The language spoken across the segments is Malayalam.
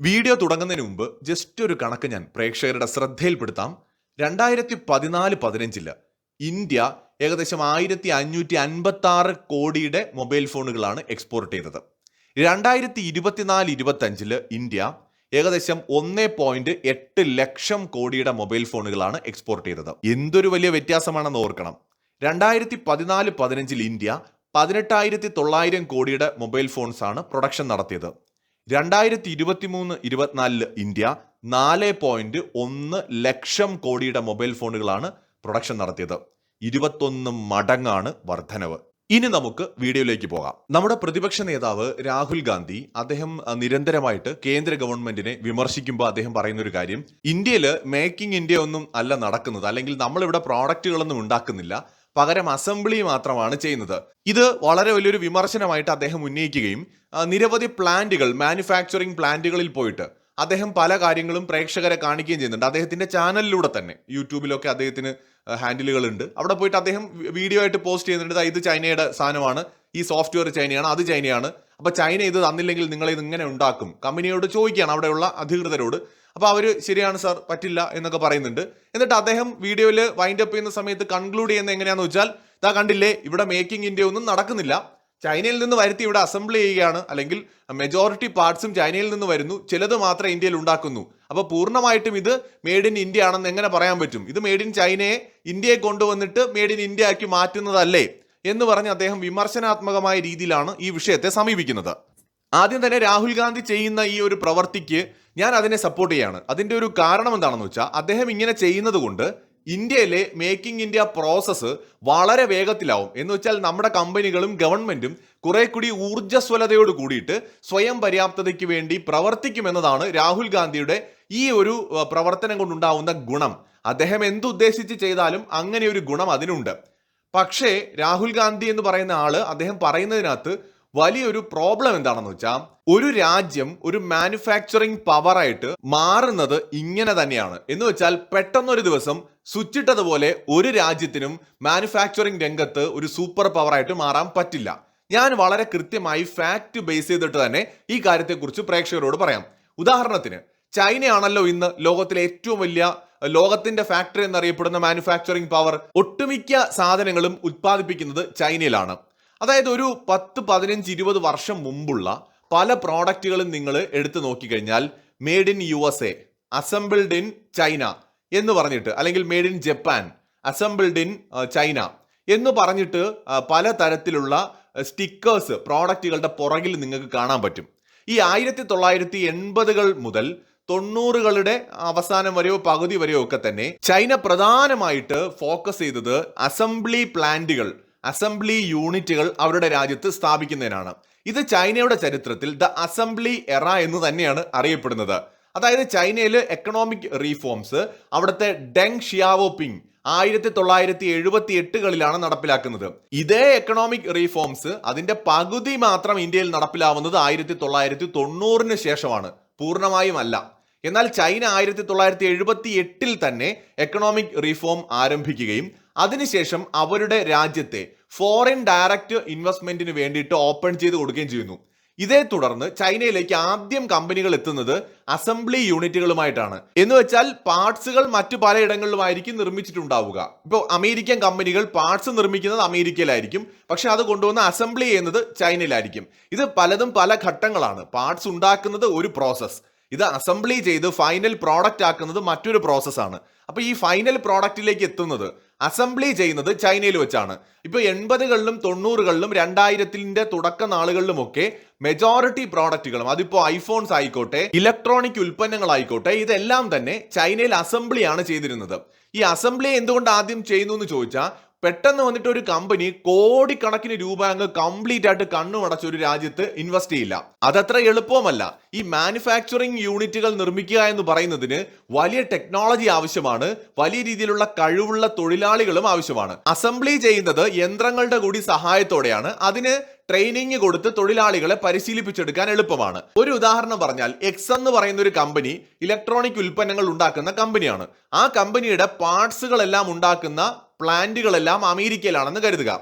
വീഡിയോ തുടങ്ങുന്നതിന് മുമ്പ് ജസ്റ്റ് ഒരു കണക്ക് ഞാൻ പ്രേക്ഷകരുടെ ശ്രദ്ധയിൽപ്പെടുത്താം. രണ്ടായിരത്തി പതിനാല് പതിനഞ്ചിൽ ഇന്ത്യ ഏകദേശം ആയിരത്തി അഞ്ഞൂറ്റി അൻപത്തി ആറ് കോടിയുടെ മൊബൈൽ ഫോണുകളാണ് എക്സ്പോർട്ട് ചെയ്തത്. രണ്ടായിരത്തി ഇരുപത്തിനാല് ഇരുപത്തഞ്ചിൽ ഇന്ത്യ ഏകദേശം ഒന്നേ പോയിന്റ് എട്ട് ലക്ഷം കോടിയുടെ മൊബൈൽ ഫോണുകളാണ് എക്സ്പോർട്ട് ചെയ്തത്. എന്തൊരു വലിയ വ്യത്യാസമാണെന്ന് ഓർക്കണം. രണ്ടായിരത്തി പതിനാല് പതിനഞ്ചിൽ ഇന്ത്യ പതിനെട്ടായിരത്തി തൊള്ളായിരം കോടിയുടെ മൊബൈൽ ഫോൺസ് ആണ് പ്രൊഡക്ഷൻ നടത്തിയത്. രണ്ടായിരത്തി ഇരുപത്തി മൂന്ന് ഇരുപത്തിനാലിൽ ഇന്ത്യ നാല് പോയിന്റ് ഒന്ന് ലക്ഷം കോടിയുടെ മൊബൈൽ ഫോണുകളാണ് പ്രൊഡക്ഷൻ നടത്തിയത്. ഇരുപത്തൊന്ന് മടങ്ങാണ് വർധനവ്. ഇനി നമുക്ക് വീഡിയോയിലേക്ക് പോകാം. നമ്മുടെ പ്രതിപക്ഷ നേതാവ് രാഹുൽ ഗാന്ധി അദ്ദേഹം നിരന്തരമായിട്ട് കേന്ദ്ര ഗവൺമെന്റിനെ വിമർശിക്കുമ്പോൾ അദ്ദേഹം പറയുന്ന ഒരു കാര്യം ഇന്ത്യയിൽ മേക്കിംഗ് ഇന്ത്യ ഒന്നും അല്ല നടക്കുന്നത് അല്ലെങ്കിൽ നമ്മളിവിടെ പ്രോഡക്റ്റുകളൊന്നും ഉണ്ടാക്കുന്നില്ല പകരം അസംബ്ലി മാത്രമാണ് ചെയ്യുന്നത്. ഇത് വളരെ വലിയൊരു വിമർശനമായിട്ട് അദ്ദേഹം ഉന്നയിക്കുകയും നിരവധി പ്ലാന്റുകൾ മാനുഫാക്ചറിംഗ് പ്ലാന്റുകളിൽ പോയിട്ട് അദ്ദേഹം പല കാര്യങ്ങളും പ്രേക്ഷകരെ കാണിക്കുകയും ചെയ്യുന്നുണ്ട്. അദ്ദേഹത്തിന്റെ ചാനലിലൂടെ തന്നെ യൂട്യൂബിലൊക്കെ അദ്ദേഹത്തിന് ഹാൻഡിലുകൾ ഉണ്ട് അവിടെ പോയിട്ട് അദ്ദേഹം വീഡിയോ ആയിട്ട് പോസ്റ്റ് ചെയ്യുന്നുണ്ട്. "ദാ ഇത് ചൈനയുടെ സാധനമാണ് ഈ സോഫ്റ്റ്വെയർ ചൈനയാണ് അത് ചൈനയാണ്. അപ്പോൾ ചൈന ഇത് തന്നില്ലെങ്കിൽ നിങ്ങൾ ഇത് ഇങ്ങനെ ഉണ്ടാക്കും. കമ്പനിയോട് ചോദിക്കുകയാണ്. അവിടെയുള്ള അധികൃതരോട് അപ്പൊ അവർ ശരിയാണ് സാർ പറ്റില്ല എന്നൊക്കെ പറയുന്നുണ്ട്. എന്നിട്ട് അദ്ദേഹം വീഡിയോയിൽ വൈൻഡ് അപ്പ് ചെയ്യുന്ന സമയത്ത് കൺക്ലൂഡ് ചെയ്യുന്ന എങ്ങനെയാന്ന് വെച്ചാൽ ഇതാ കണ്ടില്ലേ ഇവിടെ മേക്കിംഗ് ഇന്ത്യ ഒന്നും നടക്കുന്നില്ല. ചൈനയിൽ നിന്ന് വരുത്തി ഇവിടെ അസംബിൾ ചെയ്യുകയാണ്. അല്ലെങ്കിൽ മെജോറിറ്റി പാർട്സും ചൈനയിൽ നിന്ന് വരുന്നു. ചിലത് മാത്രം ഇന്ത്യയിൽ ഉണ്ടാക്കുന്നു. അപ്പോൾ പൂർണമായിട്ടും ഇത് മെയ്ഡ് ഇൻ ഇന്ത്യ ആണെന്ന് എങ്ങനെ പറയാൻ പറ്റും? ഇത് മെയ്ഡ് ഇൻ ചൈനയെ ഇന്ത്യയെ കൊണ്ടുവന്നിട്ട് മെയ്ഡ് ഇൻ ഇന്ത്യ ആക്കി മാറ്റുന്നതല്ലേ? എന്ന് പറഞ്ഞ് അദ്ദേഹം വിമർശനാത്മകമായ രീതിയിലാണ് ഈ വിഷയത്തെ സമീപിക്കുന്നത്. ആദ്യം തന്നെ രാഹുൽ ഗാന്ധി ചെയ്യുന്ന ഈ ഒരു പ്രവൃത്തിക്ക് ഞാൻ അതിനെ സപ്പോർട്ട് ചെയ്യാണ്. അതിന്റെ ഒരു കാരണം എന്താണെന്ന് വെച്ചാൽ അദ്ദേഹം ഇങ്ങനെ ചെയ്യുന്നത് കൊണ്ട് ഇന്ത്യയിലെ മേക്കിംഗ് ഇന്ത്യ പ്രോസസ്സ് വളരെ വേഗത്തിലാവും. എന്ന് വെച്ചാൽ നമ്മുടെ കമ്പനികളും ഗവൺമെന്റും കുറെ കൂടി ഊർജസ്വലതയോട് കൂടിയിട്ട് സ്വയം പര്യാപ്തതയ്ക്ക് വേണ്ടി പ്രവർത്തിക്കുമെന്നതാണ് രാഹുൽ ഗാന്ധിയുടെ ഈ ഒരു പ്രവർത്തനം കൊണ്ടുണ്ടാവുന്ന ഗുണം. അദ്ദേഹം എന്തുദ്ദേശിച്ച് ചെയ്താലും അങ്ങനെ ഒരു ഗുണം അതിനുണ്ട്. പക്ഷേ രാഹുൽ ഗാന്ധി എന്ന് പറയുന്ന ആൾ അദ്ദേഹം പറയുന്നതിനകത്ത് വലിയൊരു പ്രോബ്ലം എന്താണെന്ന് വെച്ചാൽ ഒരു രാജ്യം ഒരു മാനുഫാക്ചറിങ് പവറായിട്ട് മാറുന്നത് ഇങ്ങനെ തന്നെയാണ്. എന്ന് വെച്ചാൽ പെട്ടെന്നൊരു ദിവസം സ്വിച്ച് ഇട്ടതുപോലെ ഒരു രാജ്യത്തിനും മാനുഫാക്ചറിങ് രംഗത്ത് ഒരു സൂപ്പർ പവറായിട്ട് മാറാൻ പറ്റില്ല. ഞാൻ വളരെ കൃത്യമായി ഫാക്ട് ബേസ് ചെയ്തിട്ട് തന്നെ ഈ കാര്യത്തെക്കുറിച്ച് പ്രേക്ഷകരോട് പറയാം. ഉദാഹരണത്തിന് ചൈനയാണല്ലോ ഇന്ന് ലോകത്തിലെ ഏറ്റവും വലിയ ലോകത്തിന്റെ ഫാക്ടറി എന്നറിയപ്പെടുന്ന മാനുഫാക്ചറിംഗ് പവർ ഒട്ടുമിക്ക സാധനങ്ങളും ഉത്പാദിപ്പിക്കുന്നത് ചൈനയിലാണ്. അതായത് ഒരു പത്ത് പതിനഞ്ച് ഇരുപത് വർഷം മുമ്പുള്ള പല പ്രോഡക്റ്റുകളും നിങ്ങൾ എടുത്തു നോക്കിക്കഴിഞ്ഞാൽ made in U S A assembled in China എന്ന് പറഞ്ഞിട്ട് അല്ലെങ്കിൽ made in Japan assembled in China എന്ന് പറഞ്ഞിട്ട് പല തരത്തിലുള്ള സ്റ്റിക്കേഴ്സ് പ്രോഡക്റ്റുകളുടെ പുറകിൽ നിങ്ങൾക്ക് കാണാൻ പറ്റും. ഈ ആയിരത്തി തൊള്ളായിരത്തി എൺപതുകൾ മുതൽ തൊണ്ണൂറുകളുടെ അവസാനം വരെയോ പകുതി വരെയോ ഒക്കെ തന്നെ ചൈന പ്രധാനമായിട്ട് ഫോക്കസ് ചെയ്തത് അസംബ്ലി പ്ലാന്റുകൾ അസംബ്ലി യൂണിറ്റുകൾ അവരുടെ രാജ്യത്ത് സ്ഥാപിക്കുന്നതിനാണ്. ഇത് ചൈനയുടെ ചരിത്രത്തിൽ ദ അസംബ്ലി എറ എന്ന് തന്നെയാണ് അറിയപ്പെടുന്നത്. അതായത് ചൈനയിൽ എക്കണോമിക് റീഫോംസ് അവിടുത്തെ ഡെങ് ഷിയാവോ പിങ് ആയിരത്തി തൊള്ളായിരത്തി എഴുപത്തി എട്ടുകളിലാണ് നടപ്പിലാക്കുന്നത്. ഇതേ എക്കണോമിക് റീഫോംസ് അതിന്റെ പകുതി മാത്രം ഇന്ത്യയിൽ നടപ്പിലാവുന്നത് ആയിരത്തി തൊള്ളായിരത്തി തൊണ്ണൂറിന് ശേഷമാണ്. പൂർണമായും അല്ല. എന്നാൽ ചൈന ആയിരത്തി തൊള്ളായിരത്തി എഴുപത്തി എട്ടിൽ തന്നെ എക്കണോമിക് റീഫോം ആരംഭിക്കുകയും അതിനുശേഷം അവരുടെ രാജ്യത്തെ ഫോറിൻ ഡയറക്റ്റ് ഇൻവെസ്റ്റ്മെന്റിന് വേണ്ടിയിട്ട് ഓപ്പൺ ചെയ്ത് കൊടുക്കുകയും ചെയ്യുന്നു. ഇതേ തുടർന്ന് ചൈനയിലേക്ക് ആദ്യം കമ്പനികൾ എത്തുന്നത് അസംബ്ലി യൂണിറ്റുകളുമായിട്ടാണ് എന്ന് വെച്ചാൽ പാർട്സുകൾ മറ്റു പലയിടങ്ങളിലുമായിരിക്കും നിർമ്മിച്ചിട്ടുണ്ടാവുക. ഇപ്പോൾ അമേരിക്കൻ കമ്പനികൾ പാർട്സ് നിർമ്മിക്കുന്നത് അമേരിക്കയിലായിരിക്കും. പക്ഷെ അത് കൊണ്ടുവന്ന് അസംബ്ലി ചെയ്യുന്നത് ചൈനയിലായിരിക്കും. ഇത് പലതും പല ഘട്ടങ്ങളാണ്. പാർട്സ് ഉണ്ടാക്കുന്നത് ഒരു പ്രോസസ്സ് ഇത് അസംബ്ലി ചെയ്ത് ഫൈനൽ പ്രോഡക്റ്റ് ആക്കുന്നത് മറ്റൊരു പ്രോസസ്സാണ് അപ്പോൾ ഈ ഫൈനൽ പ്രോഡക്റ്റിലേക്ക് എത്തുന്നത് അസംബ്ലി ചെയ്യുന്നത് ചൈനയിൽ വെച്ചാണ്. ഇപ്പൊ എൺപതുകളിലും തൊണ്ണൂറുകളിലും രണ്ടായിരത്തിന്റെ തുടക്ക നാളുകളിലുമൊക്കെ മെജോറിറ്റി പ്രോഡക്റ്റുകളും അതിപ്പോ ഐഫോൺസ് ആയിക്കോട്ടെ ഇലക്ട്രോണിക് ഉൽപ്പന്നങ്ങളായിക്കോട്ടെ ഇതെല്ലാം തന്നെ ചൈനയിൽ അസംബ്ലിയാണ് ചെയ്തിരുന്നത്. ഈ അസംബ്ലി എന്തുകൊണ്ട് ആദ്യം ചെയ്യുന്നു എന്ന് ചോദിച്ചാൽ പെട്ടെന്ന് വന്നിട്ട് ഒരു കമ്പനി കോടിക്കണക്കിന് രൂപ അങ്ങ് കംപ്ലീറ്റ് ആയിട്ട് കണ്ണുമടച്ച ഒരു രാജ്യത്ത് ഇൻവെസ്റ്റ് ചെയ്യില്ല. അതത്ര എളുപ്പവുമല്ല. ഈ മാനുഫാക്ചറിംഗ് യൂണിറ്റുകൾ നിർമ്മിക്കുക എന്ന് പറയുന്നതിന് വലിയ ടെക്നോളജി ആവശ്യമാണ്. വലിയ രീതിയിലുള്ള കഴിവുള്ള തൊഴിലാളികളും ആവശ്യമാണ്. അസംബ്ലി ചെയ്യുന്നത് യന്ത്രങ്ങളുടെ കൂടി സഹായത്തോടെയാണ്. അതിന് ട്രെയിനിങ് കൊടുത്ത് തൊഴിലാളികളെ പരിശീലിപ്പിച്ചെടുക്കാൻ എളുപ്പമാണ്. ഒരു ഉദാഹരണം പറഞ്ഞാൽ എക്സ് എന്ന് പറയുന്ന ഒരു കമ്പനി ഇലക്ട്രോണിക് ഉൽപ്പന്നങ്ങൾ ഉണ്ടാക്കുന്ന കമ്പനിയാണ് ആ കമ്പനിയുടെ പാർട്സുകളെല്ലാം ഉണ്ടാക്കുന്ന പ്ലാന്റുകളെല്ലാം അമേരിക്കയിലാണെന്ന് കരുതുക.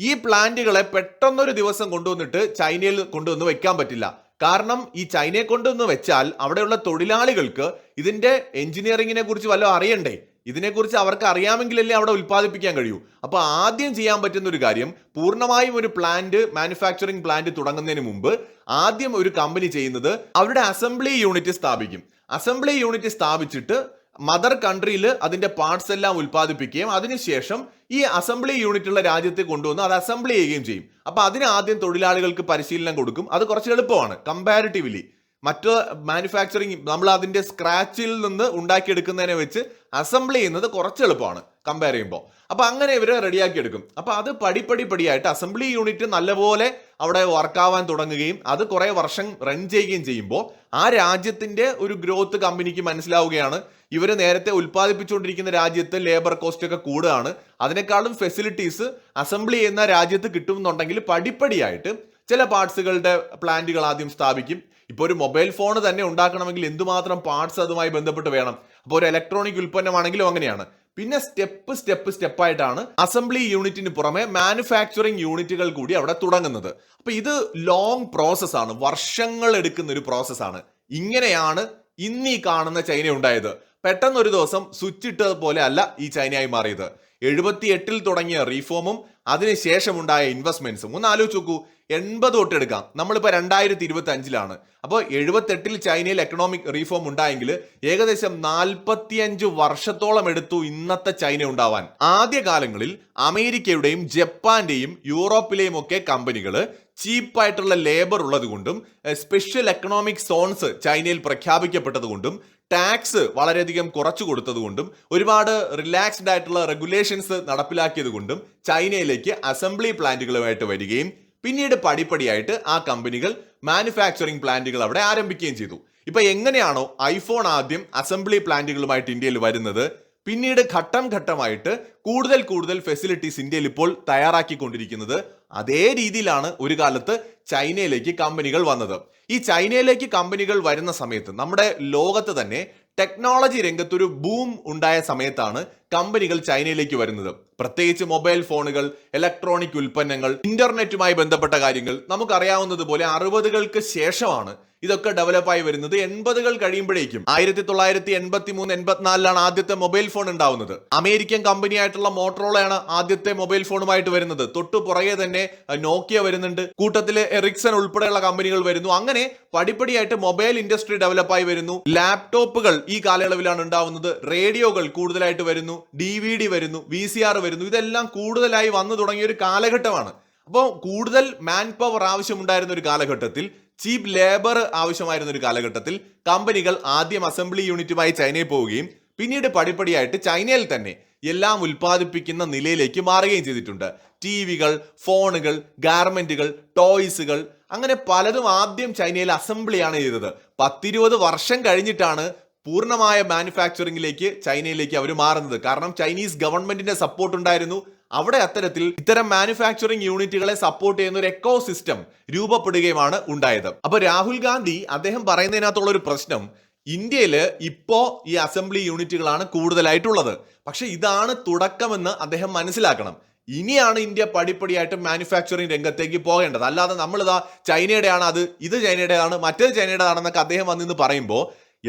ഈ പ്ലാന്റുകളെ പെട്ടെന്നൊരു ദിവസം കൊണ്ടുവന്നിട്ട് ചൈനയിൽ കൊണ്ടുവന്ന് വെക്കാൻ പറ്റില്ല. കാരണം ഈ ചൈനയെ കൊണ്ടുവന്ന് വെച്ചാൽ അവിടെയുള്ള തൊഴിലാളികൾക്ക് ഇതിന്റെ എഞ്ചിനീയറിംഗിനെ കുറിച്ച് വല്ലതും അറിയണ്ടേ? ഇതിനെക്കുറിച്ച് അവർക്ക് അറിയാമെങ്കിലല്ലേ അവിടെ ഉൽപ്പാദിപ്പിക്കാൻ കഴിയൂ. അപ്പോൾ ആദ്യം ചെയ്യാൻ പറ്റുന്ന ഒരു കാര്യം പൂർണമായും ഒരു പ്ലാന്റ് മാനുഫാക്ചറിംഗ് പ്ലാന്റ് തുടങ്ങുന്നതിന് മുമ്പ് ആദ്യം ഒരു കമ്പനി ചെയ്യുന്നത് അവരുടെ അസംബ്ലി യൂണിറ്റ് സ്ഥാപിക്കും. അസംബ്ലി യൂണിറ്റ് സ്ഥാപിച്ചിട്ട് മദർ കൺട്രിയിൽ അതിന്റെ പാർട്സ് എല്ലാം ഉൽപ്പാദിപ്പിക്കുകയും അതിനുശേഷം ഈ അസംബ്ലി യൂണിറ്റ് ഉള്ള രാജ്യത്തെ കൊണ്ടുവന്ന് അത് അസംബ്ലി ചെയ്യുകയും ചെയ്യും. അപ്പൊ അതിന് ആദ്യം തൊഴിലാളികൾക്ക് പരിശീലനം കൊടുക്കും. അത് കുറച്ച് എളുപ്പമാണ്. കമ്പാരിറ്റീവ്ലി മറ്റ് മാനുഫാക്ചറിങ് നമ്മൾ അതിന്റെ സ്ക്രാച്ചിൽ നിന്ന് ഉണ്ടാക്കിയെടുക്കുന്നതിനെ വെച്ച് അസംബ്ലി ചെയ്യുന്നത് കുറച്ച് എളുപ്പമാണ്. കമ്പയർ ചെയ്യുമ്പോൾ അപ്പോൾ അങ്ങനെ ഇവർ റെഡിയാക്കി എടുക്കും അപ്പോൾ അത് പടിപ്പടി പടിയായിട്ട് അസംബ്ലി യൂണിറ്റ് നല്ലപോലെ അവിടെ വർക്കാവാൻ തുടങ്ങുകയും അത് കുറേ വർഷം റൺ ചെയ്യുകയും ചെയ്യുമ്പോൾ ആ രാജ്യത്തിന്റെ ഒരു ഗ്രോത്ത് കമ്പനിക്ക് മനസ്സിലാവുകയാണ്. ഇവർ നേരത്തെ ഉൽപ്പാദിപ്പിച്ചുകൊണ്ടിരിക്കുന്ന രാജ്യത്ത് ലേബർ കോസ്റ്റ് ഒക്കെ കൂടുകയാണ്. അതിനേക്കാളും ഫെസിലിറ്റീസ് അസംബ്ലി ചെയ്യുന്ന രാജ്യത്ത് കിട്ടുമെന്നുണ്ടെങ്കിൽ പടിപ്പടിയായിട്ട് ചില പാർട്സുകളുടെ പ്ലാന്റുകൾ ആദ്യം സ്ഥാപിക്കും. ഇപ്പോൾ ഒരു മൊബൈൽ ഫോൺ തന്നെ ഉണ്ടാക്കണമെങ്കിൽ എന്തുമാത്രം പാർട്സ് അതുമായി ബന്ധപ്പെട്ട് വേണം? അപ്പോൾ ഒരു ഇലക്ട്രോണിക് ഉൽപ്പന്നമാണെങ്കിലും അങ്ങനെയാണ്. പിന്നെ സ്റ്റെപ്പ് സ്റ്റെപ്പ് സ്റ്റെപ്പായിട്ടാണ് അസംബ്ലി യൂണിറ്റിന് പുറമെ മാനുഫാക്ചറിങ് യൂണിറ്റുകൾ കൂടി അവിടെ തുടങ്ങുന്നത്. അപ്പൊ ഇത് ലോങ് പ്രോസസ്സാണ് വർഷങ്ങൾ എടുക്കുന്ന ഒരു പ്രോസസ്സാണ് ഇങ്ങനെയാണ് ഇന്ന് ഈ കാണുന്ന ചൈന ഉണ്ടായത്. പെട്ടെന്നൊരു ദിവസം സ്വിച്ച് ഇട്ടതുപോലെ അല്ല ഈ ചൈനയായി മാറിയത്. എഴുപത്തി എട്ടിൽ തുടങ്ങിയ റീഫോമും അതിനുശേഷമുണ്ടായ ഇൻവെസ്റ്റ്മെന്റ്സും ഒന്ന് ആലോചിച്ച് നോക്കൂ. എൺപത് തൊട്ട് എടുക്കാം. നമ്മളിപ്പോൾ രണ്ടായിരത്തി ഇരുപത്തി അഞ്ചിലാണ് അപ്പോൾ എഴുപത്തെട്ടിൽ ചൈനയിൽ എക്കണോമിക് റീഫോം ഉണ്ടായെങ്കിൽ ഏകദേശം നാൽപ്പത്തിയഞ്ച് വർഷത്തോളം എടുത്തു ഇന്നത്തെ ചൈന ഉണ്ടാവാൻ. ആദ്യകാലങ്ങളിൽ അമേരിക്കയുടെയും ജപ്പാന്റെയും യൂറോപ്പിലെയും ഒക്കെ കമ്പനികൾ ചീപ്പായിട്ടുള്ള ലേബർ ഉള്ളതുകൊണ്ടും സ്പെഷ്യൽ എക്കണോമിക് സോൺസ് ചൈനയിൽ പ്രഖ്യാപിക്കപ്പെട്ടത് കൊണ്ടും ടാക്സ് വളരെയധികം കുറച്ചു കൊടുത്തതുകൊണ്ടും ഒരുപാട് റിലാക്സ്ഡ് ആയിട്ടുള്ള റെഗുലേഷൻസ് നടപ്പിലാക്കിയത് കൊണ്ടും ചൈനയിലേക്ക് അസംബ്ലി പ്ലാന്റുകളുമായിട്ട് വരികയും പിന്നീട് പടിപ്പടിയായിട്ട് ആ കമ്പനികൾ മാനുഫാക്ചറിംഗ് പ്ലാന്റുകൾ അവിടെ ആരംഭിക്കുകയും ചെയ്തു. ഇപ്പൊ എങ്ങനെയാണോ ഐഫോൺ ആദ്യം അസംബ്ലി പ്ലാന്റുകളുമായിട്ട് ഇന്ത്യയിൽ വരുന്നത്? പിന്നീട് ഘട്ടം ഘട്ടമായിട്ട് കൂടുതൽ കൂടുതൽ ഫെസിലിറ്റീസ് ഇന്ത്യയിൽ ഇപ്പോൾ തയ്യാറാക്കിക്കൊണ്ടിരിക്കുന്നത് അതേ രീതിയിലാണ് ഒരു കാലത്ത് ചൈനയിലേക്ക് കമ്പനികൾ വന്നത്. ഈ ചൈനയിലേക്ക് കമ്പനികൾ വരുന്ന സമയത്ത് നമ്മുടെ ലോകത്ത് തന്നെ ടെക്നോളജി രംഗത്തൊരു ബൂം ഉണ്ടായ സമയത്താണ് കമ്പനികൾ ചൈനയിലേക്ക് വരുന്നത്. പ്രത്യേകിച്ച് മൊബൈൽ ഫോണുകൾ ഇലക്ട്രോണിക് ഉൽപ്പന്നങ്ങൾ ഇന്റർനെറ്റുമായി ബന്ധപ്പെട്ട കാര്യങ്ങൾ നമുക്കറിയാവുന്നതുപോലെ അറുപതുകൾക്ക് ശേഷമാണ് ഇതൊക്കെ ഡെവലപ്പായി വരുന്നത്. എൺപതുകൾ കഴിയുമ്പോഴേക്കും ആയിരത്തി തൊള്ളായിരത്തി എൺപത്തി മൂന്ന് എൺപത്തിനാലിലാണ് ആദ്യത്തെ മൊബൈൽ ഫോൺ ഉണ്ടാവുന്നത്. അമേരിക്കൻ കമ്പനിയായിട്ടുള്ള മോട്ടറോളയാണ് ആദ്യത്തെ മൊബൈൽ ഫോണുമായിട്ട് വരുന്നത്. തൊട്ടു പുറകെ തന്നെ നോക്കിയ വരുന്നുണ്ട്. കൂട്ടത്തിൽ എറിക്സൺ ഉൾപ്പെടെയുള്ള കമ്പനികൾ വരുന്നു. അങ്ങനെ പടിപ്പടിയായിട്ട് മൊബൈൽ ഇൻഡസ്ട്രി ഡെവലപ്പായി വരുന്നു. ലാപ്ടോപ്പുകൾ ഈ കാലയളവിലാണ് ഉണ്ടാവുന്നത്. റേഡിയോകൾ കൂടുതലായിട്ട് വരുന്നു. ഡി വി ഡി വരുന്നു വി സി ആർ വരുന്നു ഇതെല്ലാം കൂടുതലായി വന്നു തുടങ്ങിയ ഒരു കാലഘട്ടമാണ്. അപ്പോൾ കൂടുതൽ മാൻ പവർ ആവശ്യമുണ്ടായിരുന്ന ഒരു കാലഘട്ടത്തിൽ ചീപ്പ് ലേബർ ആവശ്യമായിരുന്ന ഒരു കാലഘട്ടത്തിൽ കമ്പനികൾ ആദ്യം അസംബ്ലി യൂണിറ്റുമായി ചൈനയിൽ പോവുകയും പിന്നീട് പടിപ്പടിയായിട്ട് ചൈനയിൽ തന്നെ എല്ലാം ഉൽപ്പാദിപ്പിക്കുന്ന നിലയിലേക്ക് മാറുകയും ചെയ്തിട്ടുണ്ട്. ടി വികൾ ഫോണുകൾ ഗാർമെന്റുകൾ ടോയ്സുകൾ അങ്ങനെ പലതും ആദ്യം ചൈനയിൽ അസംബ്ലിയാണ് ചെയ്തത്. പത്തിരുപത് വർഷം കഴിഞ്ഞിട്ടാണ് പൂർണമായ മാനുഫാക്ചറിംഗിലേക്ക് ചൈനയിലേക്ക് അവർ മാറുന്നത്. കാരണം ചൈനീസ് ഗവൺമെന്റിന്റെ സപ്പോർട്ട് ഉണ്ടായിരുന്നു. അവിടെ അത്തരത്തിൽ ഇത്തരം മാനുഫാക്ചറിംഗ് യൂണിറ്റുകളെ സപ്പോർട്ട് ചെയ്യുന്ന ഒരു എക്കോ സിസ്റ്റം രൂപപ്പെടുകയുമാണ് ഉണ്ടായത്. അപ്പൊ രാഹുൽ ഗാന്ധി അദ്ദേഹം പറയുന്നതിനകത്തുള്ള ഒരു പ്രശ്നം ഇന്ത്യയിൽ ഇപ്പോ ഈ അസംബ്ലി യൂണിറ്റുകളാണ് കൂടുതലായിട്ടുള്ളത്. പക്ഷെ ഇതാണ് തുടക്കമെന്ന് അദ്ദേഹം മനസ്സിലാക്കണം. ഇനിയാണ് ഇന്ത്യ പടിപ്പടിയായിട്ട് മാനുഫാക്ചറിംഗ് രംഗത്തേക്ക് പോകേണ്ടത്. അല്ലാതെ നമ്മളിതാ ചൈനയുടെയാണ് അത് ഇത് ചൈനയുടേതാണ് മറ്റേത് ചൈനയുടേതാണെന്നൊക്കെ അദ്ദേഹം വന്നിന്ന് പറയുമ്പോൾ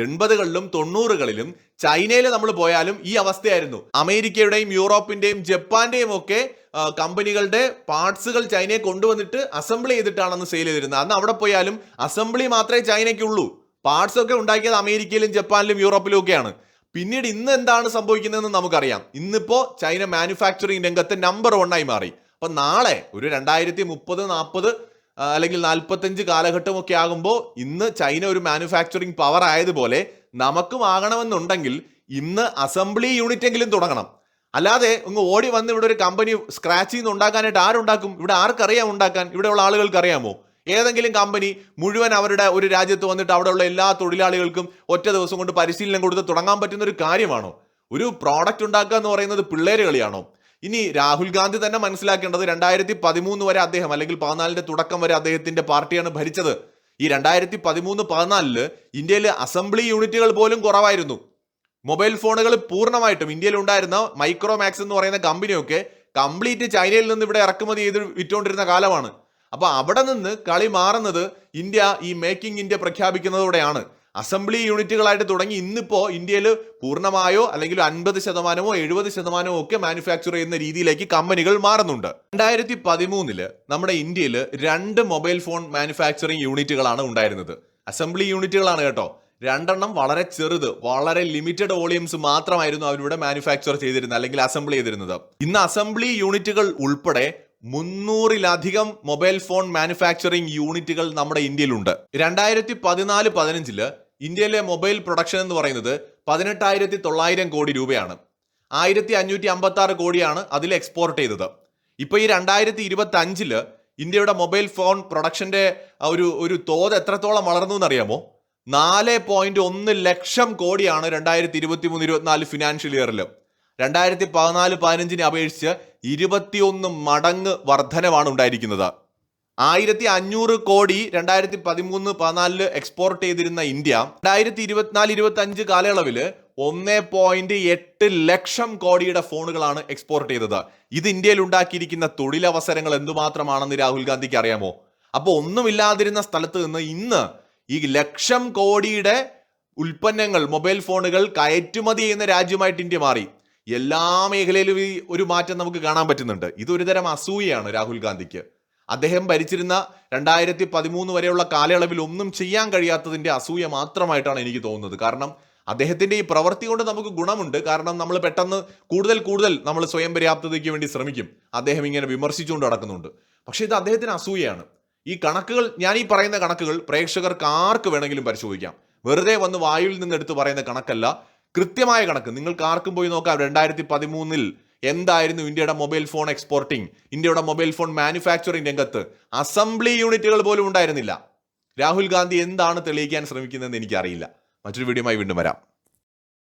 എൺപതുകളിലും തൊണ്ണൂറുകളിലും ചൈനയിൽ നമ്മൾ പോയാലും ഈ അവസ്ഥയായിരുന്നു. അമേരിക്കയുടെയും യൂറോപ്പിന്റെയും ജപ്പാന്റെയും ഒക്കെ കമ്പനികളുടെ പാർട്സുകൾ ചൈനയെ കൊണ്ടുവന്നിട്ട് അസംബിൾ ചെയ്തിട്ടാണെന്ന് സെയിൽ ചെയ്തിരുന്നത്. അന്ന് അവിടെ പോയാലും അസംബ്ലി മാത്രമേ ചൈനയ്ക്കുള്ളൂ. പാർട്സ് ഒക്കെ ഉണ്ടാക്കിയത് അമേരിക്കയിലും ജപ്പാനിലും യൂറോപ്പിലും ഒക്കെയാണ്. പിന്നീട് ഇന്ന് എന്താണ് സംഭവിക്കുന്നതെന്ന് നമുക്കറിയാം. ഇന്നിപ്പോ ചൈന മാനുഫാക്ചറിങ് രംഗത്ത് നമ്പർ ആയി മാറി. അപ്പൊ നാളെ ഒരു രണ്ടായിരത്തി മുപ്പത് നാൽപ്പത് അല്ലെങ്കിൽ നാൽപ്പത്തഞ്ച് കാലഘട്ടമൊക്കെ ആകുമ്പോൾ ഇന്ന് ചൈന ഒരു മാനുഫാക്ചറിങ് പവർ ആയതുപോലെ നമുക്കും ആകണമെന്നുണ്ടെങ്കിൽ ഇന്ന് അസംബ്ലി യൂണിറ്റ് എങ്കിലും തുടങ്ങണം. അല്ലാതെ ഒന്ന് ഓടി വന്ന് ഇവിടെ ഒരു കമ്പനി സ്ക്രാച്ചിൽ നിന്ന് ഉണ്ടാക്കാനായിട്ട് ആരുണ്ടാക്കും? ഇവിടെ ആർക്കറിയാം ഉണ്ടാക്കാൻ? ഇവിടെയുള്ള ആളുകൾക്ക് അറിയാമോ ഏതെങ്കിലും കമ്പനി മുഴുവൻ അവരുടെ ഒരു രാജ്യത്ത് വന്നിട്ട് അവിടെയുള്ള എല്ലാ തൊഴിലാളികൾക്കും ഒറ്റ ദിവസം കൊണ്ട് പരിശീലനം കൊടുത്ത് തുടങ്ങാൻ പറ്റുന്ന ഒരു കാര്യമാണോ? ഒരു പ്രോഡക്റ്റ് ഉണ്ടാക്കുക എന്ന് പറയുന്നത് പിള്ളേര് കളിയാണോ? ഇനി രാഹുൽ ഗാന്ധി തന്നെ മനസ്സിലാക്കേണ്ടത് രണ്ടായിരത്തി പതിമൂന്ന് വരെ അദ്ദേഹം അല്ലെങ്കിൽ പതിനാലിന്റെ തുടക്കം വരെ അദ്ദേഹത്തിന്റെ പാർട്ടിയാണ് ഭരിച്ചത്. ഈ രണ്ടായിരത്തി പതിമൂന്ന് പതിനാലിൽ ഇന്ത്യയിലെ അസംബ്ലി യൂണിറ്റുകൾ പോലും കുറവായിരുന്നു. മൊബൈൽ ഫോണുകൾ പൂർണമായിട്ടും ഇന്ത്യയിൽ ഉണ്ടായിരുന്ന മൈക്രോമാക്സ് എന്ന് പറയുന്ന കമ്പനിയൊക്കെ കംപ്ലീറ്റ് ചൈനയിൽ നിന്ന് ഇവിടെ ഇറക്കുമതി ചെയ്ത് വിറ്റുകൊണ്ടിരുന്ന കാലമാണ്. അപ്പൊ അവിടെ നിന്ന് കളി മാറുന്നത് ഇന്ത്യ ഈ മേക്കിംഗ് ഇന്ത്യ പ്രഖ്യാപിക്കുന്നതോടെയാണ്. അസംബ്ലി യൂണിറ്റുകളായിട്ട് തുടങ്ങി ഇന്നിപ്പോ ഇന്ത്യയിൽ പൂർണമായോ അല്ലെങ്കിൽ അൻപത് ശതമാനമോ എഴുപത് ശതമാനമോ ഒക്കെ മാനുഫാക്ചർ ചെയ്യുന്ന രീതിയിലേക്ക് കമ്പനികൾ മാറുന്നുണ്ട്. രണ്ടായിരത്തി പതിമൂന്നിൽ നമ്മുടെ ഇന്ത്യയിൽ രണ്ട് മൊബൈൽ ഫോൺ മാനുഫാക്ചറിങ് യൂണിറ്റുകളാണ് ഉണ്ടായിരുന്നത്. അസംബ്ലി യൂണിറ്റുകളാണ് കേട്ടോ. രണ്ടെണ്ണം വളരെ ചെറുത് വളരെ ലിമിറ്റഡ് വോളിയംസ് മാത്രമായിരുന്നു അവരിവിടെ മാനുഫാക്ചർ ചെയ്തിരുന്നത് അല്ലെങ്കിൽ അസംബിൾ ചെയ്തിരുന്നത്. ഇന്ന് അസംബ്ലി യൂണിറ്റുകൾ ഉൾപ്പെടെ മുന്നൂറിലധികം മൊബൈൽ ഫോൺ മാനുഫാക്ചറിംഗ് യൂണിറ്റുകൾ നമ്മുടെ ഇന്ത്യയിലുണ്ട്. രണ്ടായിരത്തി പതിനാല് പതിനഞ്ചിൽ ഇന്ത്യയിലെ മൊബൈൽ പ്രൊഡക്ഷൻ എന്ന് പറയുന്നത് പതിനെട്ടായിരത്തി തൊള്ളായിരം കോടി രൂപയാണ്. ആയിരത്തി അഞ്ഞൂറ്റി അമ്പത്തി ആറ് കോടിയാണ് അതിൽ എക്സ്പോർട്ട് ചെയ്തത്. ഇപ്പൊ ഈ രണ്ടായിരത്തി ഇരുപത്തി അഞ്ചിൽ ഇന്ത്യയുടെ മൊബൈൽ ഫോൺ പ്രൊഡക്ഷന്റെ ആ ഒരു ഒരു തോത് എത്രത്തോളം വളർന്നു എന്നറിയാമോ? നാല് പോയിന്റ് ഒന്ന് ലക്ഷം കോടിയാണ് രണ്ടായിരത്തി ഇരുപത്തി മൂന്ന് ഇരുപത്തിനാല് ഫിനാൻഷ്യൽ ഇയറിൽ രണ്ടായിരത്തി പതിനാല് പതിനഞ്ചിനെ അപേക്ഷിച്ച് ഇരുപത്തിയൊന്ന് മടങ്ങ് വർധനവാണ് ഉണ്ടായിരിക്കുന്നത്. ആയിരത്തി അഞ്ഞൂറ് കോടി രണ്ടായിരത്തി പതിമൂന്ന് പതിനാലിൽ എക്സ്പോർട്ട് ചെയ്തിരുന്ന ഇന്ത്യ രണ്ടായിരത്തി ഇരുപത്തിനാല് ഇരുപത്തി അഞ്ച് കാലയളവിൽ ഒന്ന് പോയിന്റ് എട്ട് ലക്ഷം കോടിയുടെ ഫോണുകളാണ് എക്സ്പോർട്ട് ചെയ്തത്. ഇത് ഇന്ത്യയിൽ ഉണ്ടാക്കിയിരിക്കുന്ന തൊഴിലവസരങ്ങൾ എന്തുമാത്രമാണെന്ന് രാഹുൽ ഗാന്ധിക്ക് അറിയാമോ? അപ്പോൾ ഒന്നുമില്ലാതിരുന്ന സ്ഥലത്ത് നിന്ന് ഇന്ന് ഈ ലക്ഷം കോടിയുടെ ഉൽപ്പന്നങ്ങൾ മൊബൈൽ ഫോണുകൾ കയറ്റുമതി ചെയ്യുന്ന രാജ്യമായിട്ട് ഇന്ത്യ മാറി. എല്ലാ മേഖലയിലും ഒരു മാറ്റം നമുക്ക് കാണാൻ പറ്റുന്നുണ്ട്. ഇതൊരു തരം അസൂയയാണ് രാഹുൽ ഗാന്ധിക്ക്. അദ്ദേഹം ഭരിച്ചിരുന്ന രണ്ടായിരത്തി പതിമൂന്ന് വരെയുള്ള കാലയളവിൽ ഒന്നും ചെയ്യാൻ കഴിയാത്തതിന്റെ അസൂയ മാത്രമായിട്ടാണ് എനിക്ക് തോന്നുന്നത്. കാരണം അദ്ദേഹത്തിന്റെ ഈ പ്രവൃത്തി കൊണ്ട് നമുക്ക് ഗുണമുണ്ട്. കാരണം നമ്മൾ പെട്ടെന്ന് കൂടുതൽ കൂടുതൽ നമ്മൾ സ്വയം പര്യാപ്തതയ്ക്ക് വേണ്ടി ശ്രമിക്കും. അദ്ദേഹം ഇങ്ങനെ വിമർശിച്ചുകൊണ്ട് നടക്കുന്നുണ്ട്. പക്ഷേ ഇത് അദ്ദേഹത്തിന് അസൂയയാണ്. ഈ കണക്കുകൾ ഞാൻ ഈ പറയുന്ന കണക്കുകൾ പ്രേക്ഷകർക്ക് ആർക്ക് വേണമെങ്കിലും പരിശോധിക്കാം. വെറുതെ വന്ന് വായുവിൽ നിന്ന് എടുത്ത് പറയുന്ന കണക്കല്ല കൃത്യമായ കണക്ക്. നിങ്ങൾക്ക് ആർക്കും പോയി നോക്കാം. രണ്ടായിരത്തി പതിമൂന്നിൽ എന്തായിരുന്നു ഇന്ത്യയുടെ മൊബൈൽ ഫോൺ എക്സ്പോർട്ടിംഗ് ഇന്ത്യയുടെ മൊബൈൽ ഫോൺ മാനുഫാക്ചറിംഗ് രംഗത്ത് അസംബ്ലി യൂണിറ്റുകൾ പോലും ഉണ്ടായിരുന്നില്ല. രാഹുൽ ഗാന്ധി എന്താണ് തെളിയിക്കാൻ ശ്രമിക്കുന്നതെന്ന് എനിക്കറിയില്ല. മറ്റൊരു വീഡിയോയുമായി വീണ്ടും വരാം.